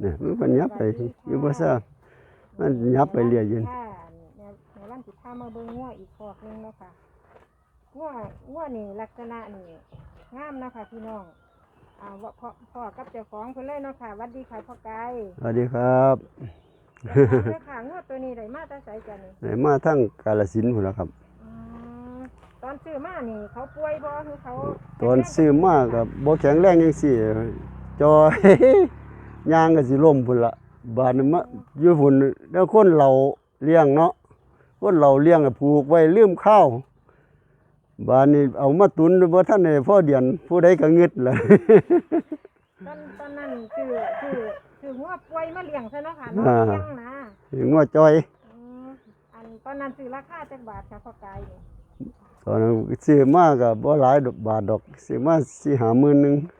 เนี่ยมันก็ยับไปอยู่บ่ซ่ามันยับไปเรื่อยอยินค่ะในในวันสิพามาเบิ่งงัวอีกคอกหนึงเนาะค่ะงัวงัวนี่ลักษณะนี่งามเนาะค่ะพี่น้องอ่าว่าพ่อพ่อกับเจ้าของเพิ่นเลยเนาะค่ะหวัดดีค่ะพ่อไก่สวัสดีครับเด้อค่ะงัวตัวนี้ได้มาแต่ไสจ้ะนี่ไหนมาทั้งกาลสินธุ์พุ่นล่ะครับอืมตอนซื้อมานี่เขาป่วยบ่คือเขาตอนซื้อมาก็บ่แข็งแรงจังซี่จอย ย่างก็สิล้มพุ่นละบาดนี้มาอยู่พุ่นแล้วคนเราเลี้ยงเนาะคนเราเลี้ยงก็ผูกไว้ลืมข้าวบาดนี้เอามาตุนบ่ทันได้พอเดือนผู้ใดก็งึดล่ะ ตอนตอนนั้นซื้อซื้อซื้องัวป่วยมาเลี้ยงซะเนาะค่ะเนาะอ่า เลี้ยงนะงัวจอย อืมอันตอนนั้นซื้อราคาจักบาทค่ะพ่อไก่นี่ตอนนั้นซื้อมาก็บ่หลายดอกบาทดอกซื้อมาสิหาหมื่นหนึงอืมถือถือ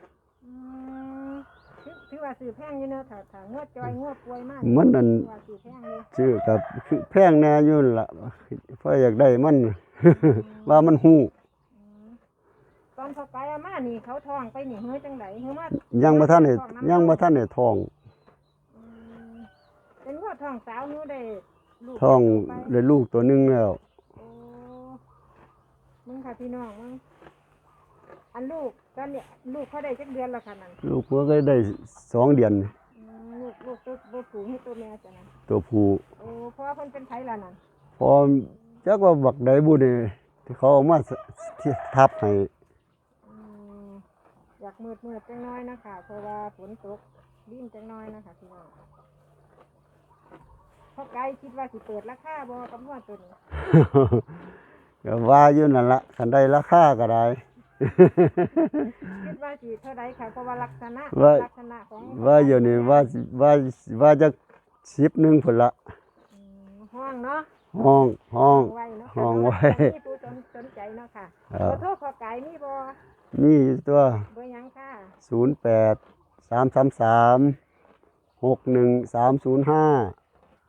ว่าซื้อแพงอยู่เนาะถ้าถ้างัวจอยงัวป่วยมากมันอันถือว่าซื้อแพงอยู่ซื้อกับคือแพงแน่อยู่นั่นล่ะเพราะอยากได้มัน ว่ามันฮู้อืมตอนพ่อไก่เอามานี่เขาท้องไปนี่เฮ้ยจังไดเฮ้ยมายังบ่ทันได้ท้ำยังบ่ทันได้ท้องอืมเป็นงัวท้องสาวหนูได้ลูกท้องไปได้ลูกตัวหนึงแล้ว โอ้มึงค่ะพี่น้องมึงอันลูกตอนเนี้ยลูกเขาได้จักเดือนแล้วค่ะนั่นลูกผัวก็ได้สองเดือนอืมลูกลูกตัวตัวผูให้ตัวแม่จ้ะนั่นตัวผู้โอ้เพราะว่าเพิ่นเป็นไผล่ะนั่นพอจักว่าบักใดบุนี่ที่เขาเอามาสที่ทับให้อืมอยากมืดมืดจังน้อยนะคะเพราะว่าฝนตกดินจังน้อยนะคะพี่น้องพ่อไก่คิดว่าสิเปิดราคาบ่กับหัวตัวนี้ ก็ว่าอยู่นั่นละคันได้ราคาก็ได้ คิดว่าสิเท่าใดค่ะเพราะว่าลักษณะว่า ลักษณะของว่าอยู่นี่ว่าสิว่าว่าจะสิบหนึ่งพุ่นละอืมห้องเนาะห้องห้อง ไว้เนาะค่ะห้องไว้ มีผู้สนสนใจเนาะค่ะคขรัอบโทษขอไก่มีบ่นี่ตัวเบอร์หยังค่ะศูนย์แปดสามสามสามหกหนึ่งสามศูนย์ห้า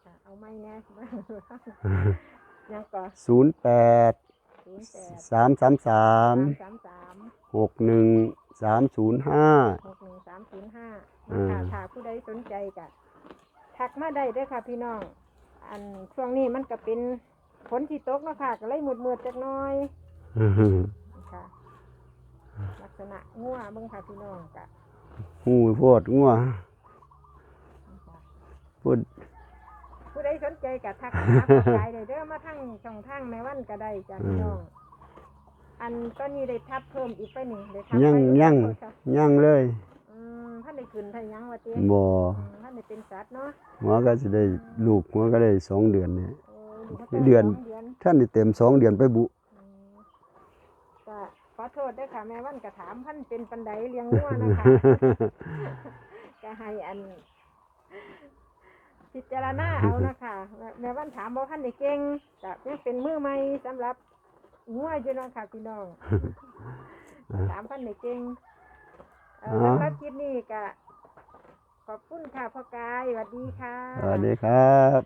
ค่ะเอาไม้แน่ยังก่อศูนย์แปดศูนย์แปดสามสามสามสามสาม หกหนึ่งสามศูนย์ห้า หกหนึ่งสามศูนย์ห้าอืม ค่ะถ้าผู้ใดสนใจก็ทักมาได้เด้วยค่ะ พี่น้อง อันช่วงนี้มันก็เป็นฝนที่ตกเนาะค่ะ ก็เลยมืดมืดๆจักหน้อยค่ะ ลักษณะงัวเบิ่งค่ะพี่น้องกะหูโพดงัวพูดผู้ใดสนใจก็ทักมาหาผู้ขายได้เด้อมาทั้งช่องทางแม่วันก็ได้จ้ะพี่น้อง อันตอนนี้ได้ทับเพิ่มอีกไปนี่ได้ทับยังไปยังค่ะยังเลยอืมท่านได้ขึ้นท่านยังว่าเตี้ยบ่ท่านได้เป็นสัตว์เนาะหัวก็จะได้ลูกหัวก็ได้สองเดือนเนี่ยโอ้ลูกขาเดือนสงเดือนท่านได้เต็มสองเดือนไปบุอืมก็ขอโทษด้วยค่ะแม่วันกระถามท่านเป็นปันไดเลี้ยงงัวนะคะก็ให้อันพิจารณาเอานะคะแม่แม่วันถามบอกท่านได้เก่งก็ยังเป็นมือใหม่สำหรับ งัวอยู่เนาะค่ะพี่น้องถามท่านได้เก่งเอ่ออ๋อสำหรับคลิปนี้ก็ขอบคุณค่ะพ่อกายสวัสดีค่ะ สวัสดีครับ